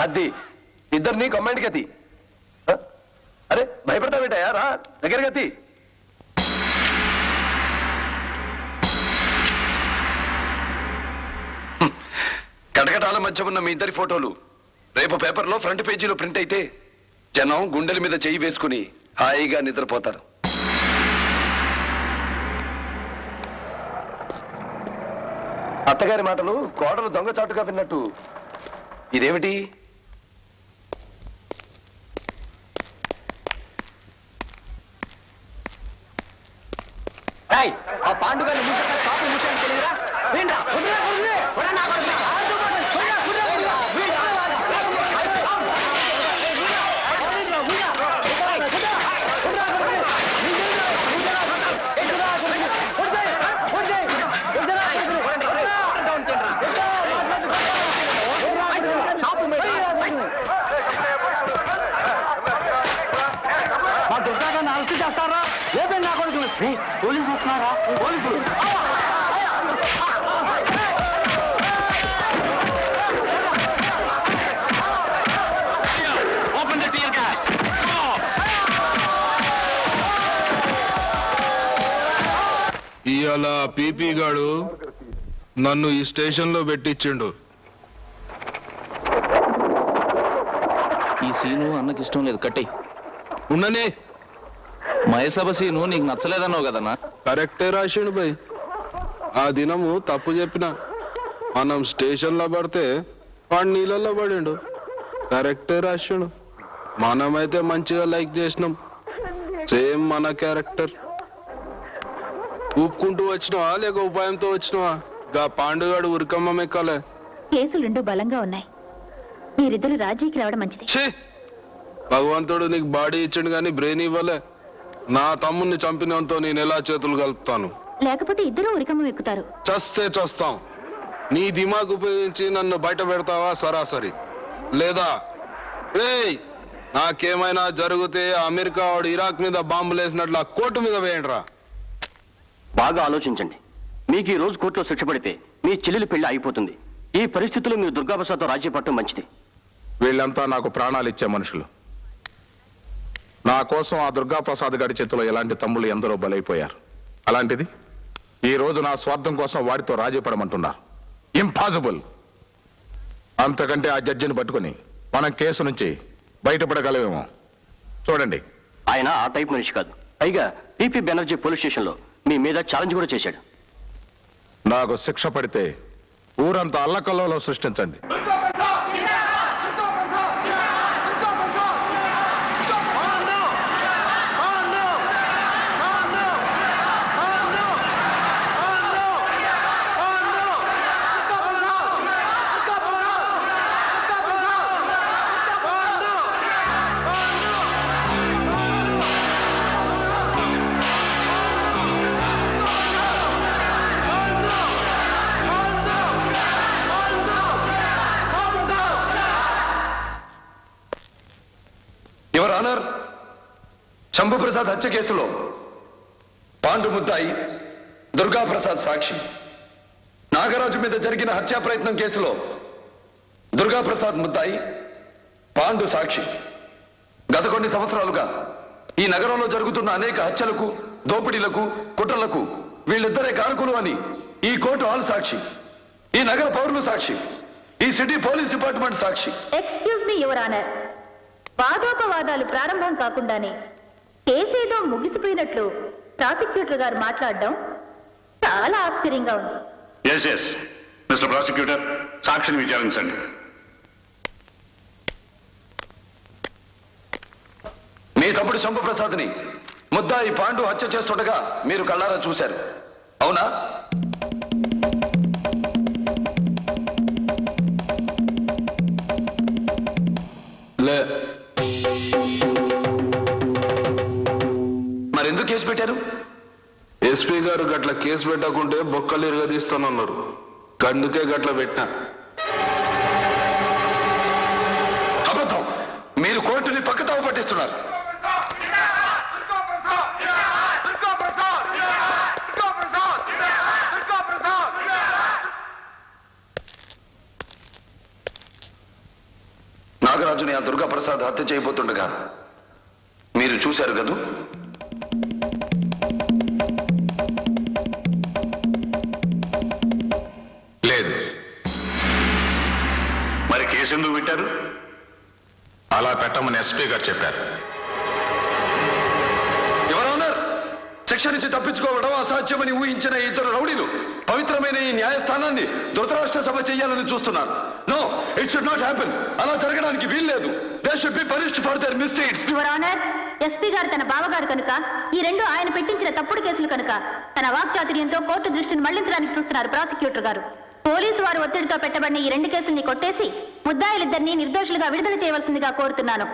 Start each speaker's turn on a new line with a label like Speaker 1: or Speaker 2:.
Speaker 1: అది ఇద్దరిని కమాండ్కి అతి అరే భయపడతావేటయా రా దగ్గరకి అతి కటకటాల మధ్య ఉన్న మీ ఇద్దరి ఫోటోలు రేపు పేపర్లో ఫ్రంట్ పేజీలో ప్రింట్ అయితే జనం గుండెల మీద చెయ్యి వేసుకుని హాయిగా నిద్రపోతారు. అత్తగారి మాటలు కోడలు దొంగచాటుగా విన్నట్టు ఇదేమిటి?
Speaker 2: అరెస్ట్ చేస్తారా? లేదండి నా కొడుకు? పోలీసులు వస్తున్నారా? పోలీసులు. ఓపెన్ ద టీయర్ గ్యాస్
Speaker 3: ఇవాళ పీపీ గాడు నన్ను ఈ స్టేషన్లో పెట్టించిండు
Speaker 4: ఈ సీను అన్నకి ఇష్టం లేదు కట్టి
Speaker 3: ఉండనే
Speaker 4: మహేసభ సీను నీకు నచ్చలేదన్నావు కదన్నా?
Speaker 3: కరెక్టే రాసిండు బై. ఆ దినము తప్పు చెప్పిన. మనం స్టేషన్లో పడితే వాడు నీళ్ళల్లో పడిండు. కరెక్టే రాసిండు. మనమైతే మంచిగా లైక్ చేసినాం. సేమ్ మన క్యారెక్టర్. ఊపుకుంటూ వచ్చినావా లేక ఉపాయంతో వచ్చినావా? గా పాండుగాడు ఉరికమ్మ మెక్కాలే.
Speaker 5: కేసులు రెండు బలంగా ఉన్నాయి. మీరిద్దరు రాజీకి రావడం మంచిది.
Speaker 3: భగవంతుడు నీకు బాడీ ఇచ్చిండు కానీ బ్రెయిన్ ఇవ్వలే. నా తమ్ముణ్ణి చంపినంతో నేను ఎలా చేతులు కలుపుతాను?
Speaker 5: లేకపోతే ఇద్దరు ఉరికమ్మ ఎక్కుతారు.
Speaker 3: చస్తే చస్తాం. నీ దిమాగ్ ఉపయోగించి నన్ను బయట పెడతావా? సరాసరి. లేదా? ఏయ్! నాకేమైనా జరిగితే అమెరికా వాడు ఇరాక్ మీద బాంబులు వేసినట్లు ఆ కోర్టు మీద వేయండిరా.
Speaker 2: బాగా ఆలోచించండి. మీకు ఈ రోజు కోర్టులో శిక్ష పడితే మీ చెల్లెలి పెళ్ళి అయిపోతుంది ఈ పరిస్థితుల్లో మీరు దుర్గాప్రసాద్తో రాజీ పడటం మంచిది.
Speaker 6: వీళ్ళంతా నాకు ప్రాణాలు ఇచ్చే మనుషులు. నా కోసం ఆ దుర్గాప్రసాద్ గారి చేతిలో ఎలాంటి తమ్ముళ్ళు ఎందరో బలైపోయారు. అలాంటిది ఈ రోజు నా స్వార్థం కోసం వాడితో రాజీ పడమంటున్నారు ఇంపాసిబుల్ అంతకంటే ఆ జడ్జిని పట్టుకుని మనం కేసు నుంచి బయటపడగలమేమో. చూడండి.
Speaker 2: ఆయన ఆ టైప్ మనిషి కాదు. పైగా టీపీ బెనర్జీ పోలీస్ స్టేషన్లో మీ మీద ఛాలెంజ్ కూడా చేశాడు.
Speaker 6: నాకు శిక్ష పడితే ఊరంతా అల్లకల్లోలం సృష్టించండి.
Speaker 1: శంభుప్రసాద్ హత్య కేసులో పాండు ముద్దాయి దుర్గాప్రసాద్ సాక్షి. నాగరాజు మీద జరిగిన హత్యా ప్రయత్నం కేసులో దుర్గాప్రసాద్ ముద్దాయి పాండు సాక్షి. గత కొన్ని సంవత్సరాలుగా ఈ నగరంలో జరుగుతున్న అనేక హత్యలకు దోపిడీలకు కుట్రలకు వీళ్ళిద్దరే కారకులు అని ఈ కోర్టు హాల్ సాక్షి ఈ నగర పౌరులు సాక్షి ఈ సిటీ పోలీస్ డిపార్ట్మెంట్ సాక్షి.
Speaker 5: ఎక్స్క్యూజ్ మీ యువర్ ఆనర్ వాదోపవాదాలు ప్రారంభం కాకుండానే కేసేదో ముగిసిపోయినట్లు ప్రాసిక్యూటర్ గారు మాట్లాడడం చాలా ఆశ్చర్యంగా ఉంది.
Speaker 7: ఎస్ ఎస్ మిస్టర్ ప్రాసిక్యూటర్ సాక్షిని విచారించండి.
Speaker 1: మీ తమ్ముడు శంభుప్రసాద్ని ముద్దాయి పాండు హత్య చేస్తుండగా మీరు కళ్ళారా చూశారు. అవునా?
Speaker 3: లే
Speaker 1: కేసు పెట్టారు?
Speaker 3: ఎస్పీ గారు గట్ల కేసు పెట్టకుంటే బొక్కలు ఇరగదీస్తానన్నారు. గందుకే గట్ల పెట్టినా.
Speaker 1: అబద్ధం. మీరు కోర్టుని పక్కతావ పట్టిస్తున్నారు. దుర్గా ప్రసాద్ హత్య చేయబోతుండగా మీరు చూశారు కదూ?
Speaker 7: కేసు ఎందుకు పెట్టారు?
Speaker 6: అలా పెట్టమని ఎస్పీ గారు చెప్పారు.
Speaker 1: ఎవరన్నారు? శిక్ష నుంచి తప్పించుకోవడం అసాధ్యమని ఊహించిన ఇద్దరు రౌడీలు పవిత్రమైన ఈ న్యాయస్థానాన్ని ధృతరాష్ట్ర సభ చేయాలని చూస్తున్నారు. No it should not happen అలా జరగడానికి వీల్లేదు. They should be punished for their mistakes
Speaker 5: your honour SP గారు తన బావగారు కనుక ఈ రెండు ఆయన పెట్టించిన తప్పుడు కేసులు కనుక తన వాక్చాతుర్యంతో కోర్టు దృష్టిని మళ్ళించడానికి చూస్తున్నారు ప్రాసిక్యూటర్ గారు. పోలీసు వారు ఒత్తిడితో పెట్టబడిన ఈ రెండు కేసుల్ని కొట్టేసి ముద్దాయిలిద్దరినీ నిర్దోషులుగా విడుదల చేయవలసిందిగా కోరుతున్నాను.